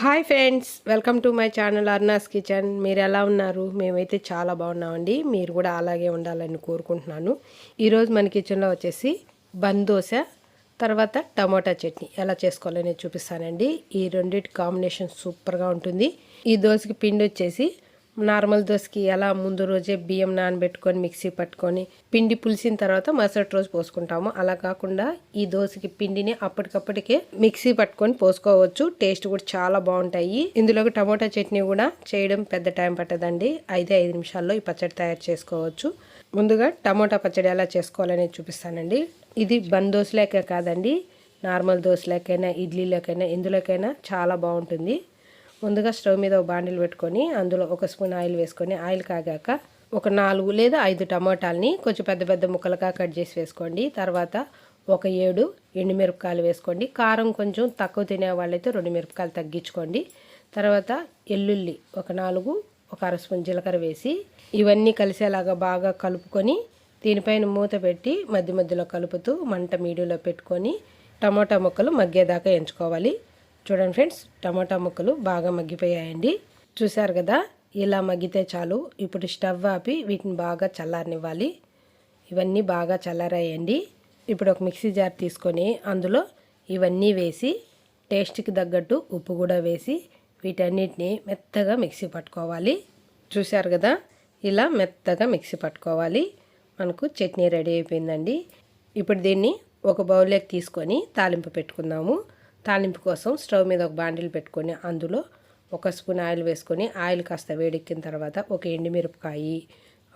Hi friends welcome to my channel Arna's kitchen. మీరు ఎలా ఉన్నారు? మేమైతే చాలా బాగున్నామండి. మీరు కూడా అలాగే ఉండాలని కోరుకుంటున్నాను. ఈరోజు మన కిచెన్లో వచ్చేసి బందోశ తర్వాత టమోటా చట్నీ. ఎలా చేసుకోవాలో నేను చూపిస్తానండి. ఈ రెండింటి కాంబినేషన్ సూపర్గా ఉంటుంది. ఈ దోశకి పిండి వచ్చేసి నార్మల్ దోశకి ఎలా ముందు రోజే బియ్యం నానబెట్టుకొని మిక్సీ పట్టుకొని పిండి పులిసిన తర్వాత మరుసటి రోజు పోసుకుంటాము. అలా కాకుండా ఈ దోశకి పిండిని అప్పటికప్పటికే మిక్సీ పట్టుకొని పోసుకోవచ్చు. టేస్ట్ కూడా చాలా బాగుంటాయి. ఇందులోకి టమోటా చట్నీ కూడా చేయడం పెద్ద టైం పట్టదండి. ఐదే ఐదు నిమిషాల్లో ఈ పచ్చడి తయారు చేసుకోవచ్చు. ముందుగా టమోటా పచ్చడి ఎలా చేసుకోవాలనేది చూపిస్తానండి. ఇది బన్ దోశలేకే కాదండి. నార్మల్ దోశలకైనా ఇడ్లీలోకైనా ఇందులోకైనా చాలా బాగుంటుంది. ముందుగా స్టవ్ మీద ఒక బాండిల్ పెట్టుకొని అందులో ఒక స్పూన్ ఆయిల్ వేసుకొని ఆయిల్ కాగాక ఒక నాలుగు లేదా ఐదు టమాటాలని కొంచెం పెద్ద పెద్ద ముక్కలుగా కట్ చేసి వేసుకోండి. తర్వాత ఒక ఏడు ఎండుమిరపకాయలు వేసుకోండి. కారం కొంచెం తక్కువ తినే వాళ్ళైతే రెండు మిరపకాయలు తగ్గించుకోండి. తర్వాత ఎల్లుల్లి ఒక నాలుగు ఒక అర స్పూన్ జీలకర్ర వేసి ఇవన్నీ కలిసేలాగా బాగా కలుపుకొని దీనిపైన మూత పెట్టి మధ్య మధ్యలో కలుపుతూ మంట మీడియంలో పెట్టుకొని టమాటా ముక్కలు మగ్గేదాకా ఎంచుకోవాలి. చూడండి ఫ్రెండ్స్ టమాటా ముక్కలు బాగా మగ్గిపోయాయండి. చూసారు కదా ఇలా మగ్గితే చాలు. ఇప్పుడు స్టవ్ ఆపి వీటిని బాగా చల్లారనివ్వాలి. ఇవన్నీ బాగా చల్లారాయండి. ఇప్పుడు ఒక మిక్సీ జార్ తీసుకొని అందులో ఇవన్నీ వేసి టేస్ట్కి తగ్గట్టు ఉప్పు కూడా వేసి వీటన్నిటిని మెత్తగా మిక్సీ పట్టుకోవాలి. చూశారు కదా ఇలా మెత్తగా మిక్సీ పట్టుకోవాలి. మనకు చట్నీ రెడీ అయిపోయిందండి. ఇప్పుడు దీన్ని ఒక బౌల్లోకి తీసుకొని తాలింపు పెట్టుకుందాము. తాలింపు కోసం స్టవ్ మీద ఒక బాండిల్ పెట్టుకొని అందులో ఒక స్పూన్ ఆయిల్ వేసుకొని ఆయిల్ కాస్త వేడెక్కిన తర్వాత ఒక ఎండుమిరపకాయ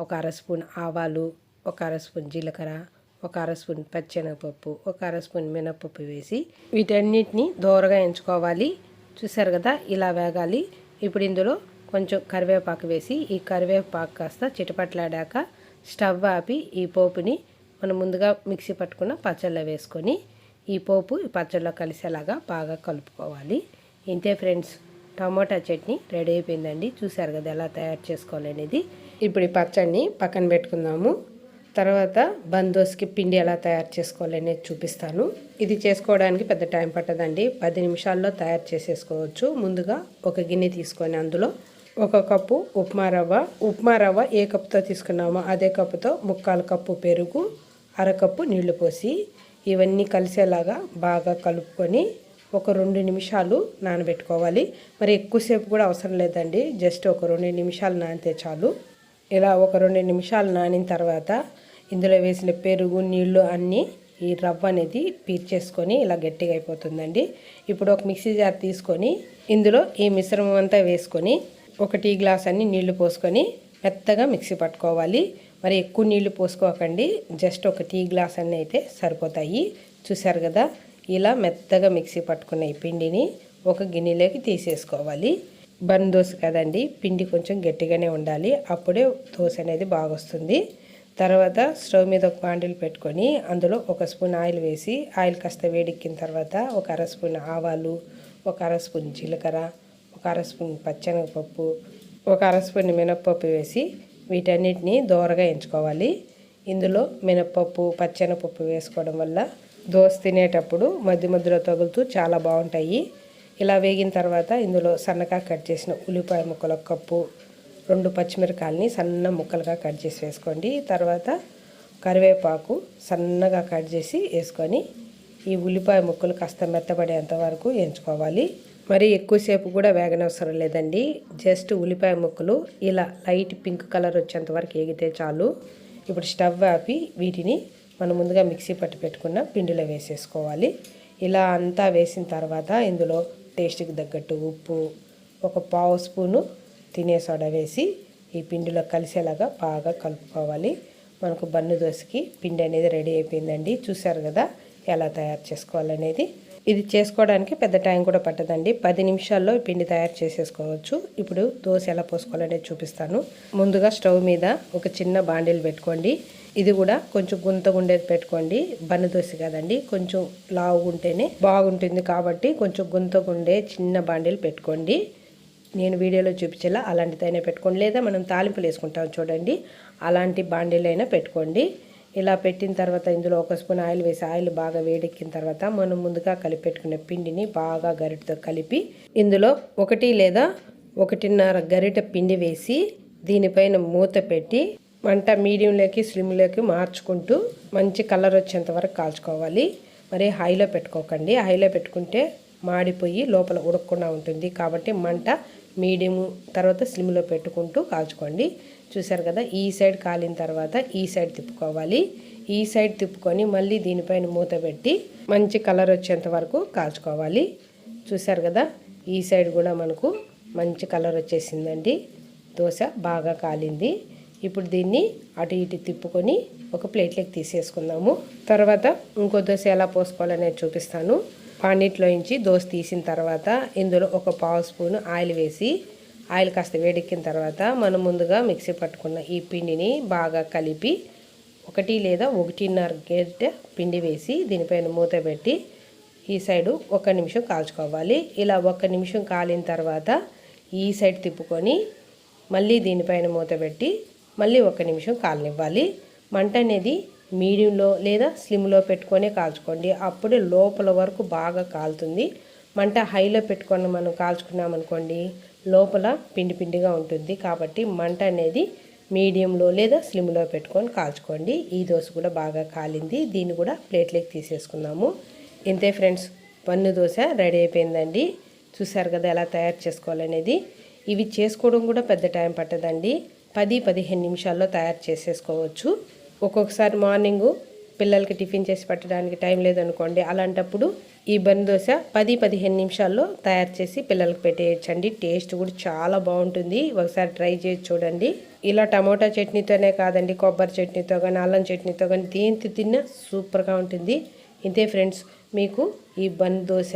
ఒక అర స్పూన్ ఆవాలు ఒక అర స్పూన్ జీలకర్ర ఒక అర స్పూన్ పచ్చెనగపప్పు ఒక అర స్పూన్ మినపప్పు వేసి వీటన్నిటిని దోరగా ఎంచుకోవాలి. చూసారు కదా? ఇలా వేగాలి. ఇప్పుడు ఇందులో కొంచెం కరివేపాకు వేసి ఈ కరివేపాకు కాస్త చిటపట్లాడాక స్టవ్ ఆపి ఈ పోపుని మనం ముందుగా మిక్సీ పట్టుకున్న పచ్చళ్ళ వేసుకొని ఈ పోపు ఈ పచ్చడిలో కలిసేలాగా బాగా కలుపుకోవాలి. ఇంతే ఫ్రెండ్స్ టమోటా చట్నీ రెడీ అయిపోయిందండి. చూసారు కదా ఎలా తయారు చేసుకోవాలనేది ఇప్పుడు ఈ పచ్చడిని పక్కన పెట్టుకుందాము. తర్వాత బందోస్కి పిండి ఎలా తయారు చేసుకోవాలనేది చూపిస్తాను. ఇది చేసుకోవడానికి పెద్ద టైం పట్టదండి. పది నిమిషాల్లో తయారు చేసేసుకోవచ్చు. ముందుగా ఒక గిన్నె తీసుకొని అందులో ఒక కప్పు ఉప్మా రవ్వ. ఉప్మా రవ్వ ఏ కప్పుతో తీసుకున్నామో అదే కప్పుతో ముక్కాలు కప్పు పెరుగు అరకప్పు నీళ్ళు పోసి ఇవన్నీ కలిసేలాగా బాగా కలుపుకొని ఒక రెండు నిమిషాలు నానబెట్టుకోవాలి. మరి ఎక్కువసేపు కూడా అవసరం లేదండి. జస్ట్ ఒక రెండు నిమిషాలు నానితే చాలు. ఇలా ఒక రెండు నిమిషాలు నానిన తర్వాత ఇందులో వేసిన పెరుగు నీళ్ళు అన్నీ ఈ రవ్వ అనేది పీర్చేసుకొని ఇలా గట్టిగా అయిపోతుందండి. ఇప్పుడు ఒక మిక్సీ జార్ తీసుకొని ఇందులో ఈ మిశ్రమం అంతా వేసుకొని ఒక టీ గ్లాస్ అన్ని నీళ్ళు పోసుకొని మెత్తగా మిక్సీ పట్టుకోవాలి. మరి ఎక్కువ నీళ్ళు పోసుకోకండి. జస్ట్ ఒక టీ గ్లాస్ అన్నీ అయితే సరిపోతాయి. చూసారు కదా ఇలా మెత్తగా మిక్సీ పట్టుకున్న ఈ పిండిని ఒక గిన్నెలోకి తీసేసుకోవాలి. బన్ దోశ కదండి పిండి కొంచెం గట్టిగానే ఉండాలి. అప్పుడే దోశ అనేది బాగా వస్తుంది. తర్వాత స్టవ్ మీద ఒక బాండిల్ పెట్టుకొని అందులో ఒక స్పూన్ ఆయిల్ వేసి ఆయిల్ కాస్త వేడెక్కిన తర్వాత ఒక అర స్పూన్ ఆవాలు ఒక అర స్పూన్ జీలకర్ర ఒక అర స్పూన్ పచ్చనగపప్పు ఒక అర స్పూన్ మినప్పప్పు వేసి వీటన్నిటిని దోరగా ఎంచుకోవాలి. ఇందులో మినప్పప్పు పచ్చెనపప్పు వేసుకోవడం వల్ల దోశ తినేటప్పుడు మధ్య మధ్యలో తగులుతూ చాలా బాగుంటాయి. ఇలా వేగిన తర్వాత ఇందులో సన్నగా కట్ చేసిన ఉల్లిపాయ ముక్కలు కప్పు రెండు పచ్చిమిరకాయలని సన్న ముక్కలుగా కట్ చేసి వేసుకోండి. తర్వాత కరివేపాకు సన్నగా కట్ చేసి వేసుకొని ఈ ఉల్లిపాయ ముక్కలు కాస్త మెత్తబడేంత వరకు ఎంచుకోవాలి. మరి ఎక్కువసేపు కూడా వేగనవసరం లేదండి. జస్ట్ ఉల్లిపాయ ముక్కలు ఇలా లైట్ పింక్ కలర్ వచ్చేంత వరకు ఎగితే చాలు. ఇప్పుడు స్టవ్ ఆపి వీటిని మనం ముందుగా మిక్సీ పట్టి పెట్టుకున్న పిండిలో వేసేసుకోవాలి. ఇలా అంతా వేసిన తర్వాత ఇందులో టేస్ట్కి తగ్గట్టు ఉప్పు ఒక పావు స్పూను తినే సోడా వేసి ఈ పిండిలో కలిసేలాగా బాగా కలుపుకోవాలి. మనకు బన్ను దోశకి పిండి అనేది రెడీ అయిపోయిందండి. చూశారు కదా ఎలా తయారు చేసుకోవాలనేది. ఇది చేసుకోవడానికి పెద్ద టైం కూడా పట్టదండి. పది నిమిషాల్లో పిండి తయారు చేసేసుకోవచ్చు. ఇప్పుడు దోశ ఎలా పోసుకోవాలనేది చూపిస్తాను. ముందుగా స్టవ్ మీద ఒక చిన్న బాండిల్ పెట్టుకోండి. ఇది కూడా కొంచెం గుంతగుండేది పెట్టుకోండి. బన్న దోశ కదండి కొంచెం లావు ఉంటేనే బాగుంటుంది కాబట్టి కొంచెం గుంతగుండే చిన్న బాండీలు పెట్టుకోండి. నేను వీడియోలో చూపించేలా అలాంటిదైనా పెట్టుకోండి. లేదా మనం తాలింపులు వేసుకుంటాం చూడండి. అలాంటి బాండిల్ అయినా పెట్టుకోండి. ఇలా పెట్టిన తర్వాత ఇందులో ఒక స్పూన్ ఆయిల్ వేసి ఆయిల్ బాగా వేడెక్కిన తర్వాత మనం ముందుగా కలిపెట్టుకున్న పిండిని బాగా గరిటతో కలిపి ఇందులో ఒకటి లేదా ఒకటిన్నర గరిట పిండి వేసి దీనిపైన మూత పెట్టి మంట మీడియంలోకి స్లిమ్లోకి మార్చుకుంటూ మంచి కలర్ వచ్చేంత వరకు కాల్చుకోవాలి. మరి హైలో పెట్టుకోకండి. హైలో పెట్టుకుంటే మాడిపోయి లోపల ఉడకకుండా ఉంటుంది. కాబట్టి మంట మీడియం తర్వాత స్లిమ్లో పెట్టుకుంటూ కాల్చుకోండి. చూసారు కదా ఈ సైడ్ కాలిన తర్వాత ఈ సైడ్ తిప్పుకోవాలి. ఈ సైడ్ తిప్పుకొని మళ్ళీ దీనిపైన మూత పెట్టి మంచి కలర్ వచ్చేంత వరకు కాల్చుకోవాలి. చూసారు కదా ఈ సైడ్ కూడా మనకు మంచి కలర్ వచ్చేసిందండి. దోశ బాగా కాలింది. ఇప్పుడు దీన్ని అటు ఇటు తిప్పుకొని ఒక ప్లేట్లోకి తీసేసుకుందాము. తర్వాత ఇంకో దోశ ఎలా పోసుకోవాలనేది చూపిస్తాను. పానీట్లో నుంచి దోశ తీసిన తర్వాత ఇందులో ఒక పావు స్పూన్ ఆయిల్ వేసి ఆయిల్ కాస్త వేడెక్కిన తర్వాత మనం ముందుగా మిక్సీ పట్టుకున్న ఈ పిండిని బాగా కలిపి ఒకటి లేదా ఒకటిన్నర గేట పిండి వేసి దీనిపైన మూత పెట్టి ఈ సైడు ఒక నిమిషం కాల్చుకోవాలి. ఇలా ఒక నిమిషం కాలిన తర్వాత ఈ సైడ్ తిప్పుకొని మళ్ళీ దీనిపైన మూత పెట్టి మళ్ళీ ఒక నిమిషం కాలనివ్వాలి. మంట అనేది మీడియంలో లేదా స్లిమ్లో పెట్టుకొని కాల్చుకోండి. అప్పుడే లోపల వరకు బాగా కాలుతుంది. మంట హైలో పెట్టుకొని మనం కాల్చుకున్నామనుకోండి లోపల పిండి పిండిగా ఉంటుంది. కాబట్టి మంట అనేది మీడియంలో లేదా స్లిమ్లో పెట్టుకొని కాల్చుకోండి. ఈ దోశ కూడా బాగా కాలింది. దీన్ని కూడా ప్లేట్లోకి తీసేసుకున్నాము ఇంతే ఫ్రెండ్స్ పన్ను దోశ రెడీ అయిపోయిందండి. చూసారు కదా ఎలా తయారు చేసుకోవాలనేది. ఇవి చేసుకోవడం కూడా పెద్ద టైం పట్టదండి. పది పదిహేను నిమిషాల్లో తయారు చేసేసుకోవచ్చు. ఒక్కొక్కసారి మార్నింగు పిల్లలకి టిఫిన్ చేసి పెట్టడానికి టైం లేదనుకోండి అలాంటప్పుడు ఈ బన్ దోశ పది పదిహేను నిమిషాల్లో తయారు చేసి పిల్లలకి పెట్టేయచ్చండి. టేస్ట్ కూడా చాలా బాగుంటుంది. ఒకసారి ట్రై చేసి చూడండి. ఇలా టమోటా చట్నీతోనే కాదండి కొబ్బరి చట్నీతో కానీ అల్లం చట్నీతో కానీ దేంతో తిన్నా సూపర్గా ఉంటుంది. ఇంతే ఫ్రెండ్స్ మీకు ఈ బన్ దోశ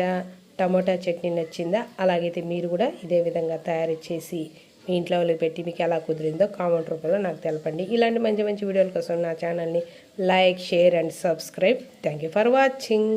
టమోటా చట్నీ నచ్చిందా? అలాగైతే మీరు కూడా ఇదే విధంగా తయారు చేసి మీ ఇంట్లో వాళ్ళకి పెట్టి మీకు ఎలా కుదిరిందో కామెంట్ రూపంలో నాకు తెలపండి. ఇలాంటి మంచి మంచి వీడియోల కోసం నా ఛానల్ని like share and subscribe thank for watching